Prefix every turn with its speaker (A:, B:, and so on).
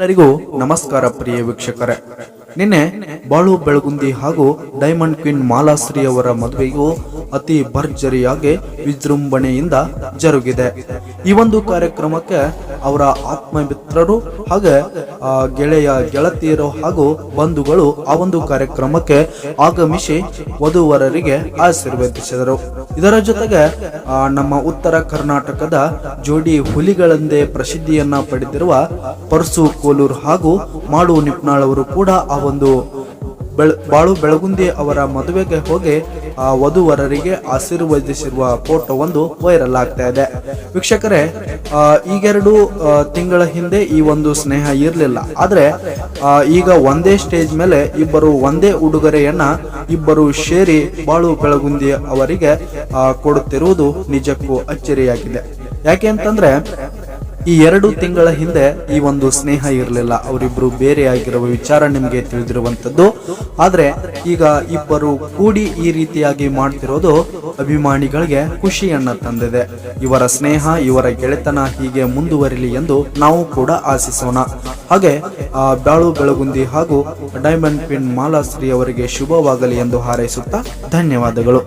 A: ಎಲ್ಲರಿಗೂ ನಮಸ್ಕಾರ ಪ್ರಿಯ ವೀಕ್ಷಕರೇ. ನಿನ್ನೆ ಬಾಳು ಬೆಳಗುಂದಿ ಹಾಗೂ ಡೈಮಂಡ್ ಕ್ವೀನ್ ಮಾಲಾಶ್ರೀ ಅವರ ಮದುವೆಯು ಅತಿ ಭರ್ಜರಿಯಾಗಿ ವಿಜೃಂಭಣೆಯಿಂದ ಜರುಗಿದೆ. ಈ ಒಂದು ಕಾರ್ಯಕ್ರಮಕ್ಕೆ ಅವರ ಆತ್ಮಮಿತ್ರರು ಹಾಗೆ ಆ, ಗೆಳೆಯ ಗೆಳತಿಯರು ಹಾಗೂ ಬಂಧುಗಳು ಆ ಒಂದು ಕಾರ್ಯಕ್ರಮಕ್ಕೆ ಆಗಮಿಸಿ ವಧುವರರಿಗೆ ಆಶೀರ್ವದಿಸಿದರು. ಇದರ ಜೊತೆಗೆ ನಮ್ಮ ಉತ್ತರ ಕರ್ನಾಟಕದ ಜೋಡಿ ಹುಲಿಗಳೆಂದೇ ಪ್ರಸಿದ್ಧಿಯನ್ನ ಪಡೆದಿರುವ ಪರ್ಸು ಕೋಲೂರ್ ಹಾಗೂ ಮಾಡು ನಿಪ್ನಾಳ್ ಅವರು ಕೂಡ ಆ ಒಂದು ಬೆಳ, ಬಾಳು ಬೆಳಗುಂದಿ ಅವರ ಮದುವೆಗೆ ಹೋಗಿ ಆ ವಧುವರರಿಗೆ ಆಶೀರ್ವದಿಸಿರುವ ಫೋಟೋ ಒಂದು ವೈರಲ್ ಆಗ್ತಾ ಇದೆ. ವೀಕ್ಷಕರೇ ಈಗೆರಡು ತಿಂಗಳ ಹಿಂದೆ ಈ ಒಂದು ಸ್ನೇಹ ಇರಲಿಲ್ಲ. ಆದರೆ ಈಗ ಒಂದೇ ಸ್ಟೇಜ್ ಮೇಲೆ ಇಬ್ಬರು ಒಂದೇ ಉಡುಗೊರೆಯನ್ನ ಇಬ್ಬರು ಸೇರಿ ಬಾಳು ಬೆಳಗುಂದಿ ಅವರಿಗೆ ಕೊಡುತ್ತಿರುವುದು ನಿಜಕ್ಕೂ ಅಚ್ಚರಿಯಾಗಿದೆ. ಯಾಕೆ ಅಂತಂದ್ರೆ ಈ ಎರಡು ತಿಂಗಳ ಹಿಂದೆ ಈ ಒಂದು ಸ್ನೇಹ ಇರಲಿಲ್ಲ. ಅವರಿಬ್ರು ಬೇರೆ ಆಗಿರುವ ವಿಚಾರ ನಿಮಗೆ ತಿಳಿದಿರುವಂತದ್ದು ಆದ್ರೆ ಈಗ ಇಬ್ಬರು ಕೂಡಿ ಈ ರೀತಿಯಾಗಿ ಮಾಡ್ತಿರೋದು ಅಭಿಮಾನಿಗಳಿಗೆ ಖುಷಿಯನ್ನ ತಂದಿದೆ. ಇವರ ಸ್ನೇಹ ಇವರ ಗೆಳೆತನ ಹೀಗೆ ಮುಂದುವರಿಲಿ ಎಂದು ನಾವು ಕೂಡ ಆಶಿಸೋಣ. ಹಾಗೆ ಆ, ಬ್ಯಾಳು ಬೆಳಗುಂದಿ ಹಾಗೂ ಡೈಮಂಡ್ ಪಿನ್ ಮಾಲಾಶ್ರೀ ಅವರಿಗೆ ಶುಭವಾಗಲಿ ಎಂದು ಹಾರೈಸುತ್ತಾ ಧನ್ಯವಾದಗಳು.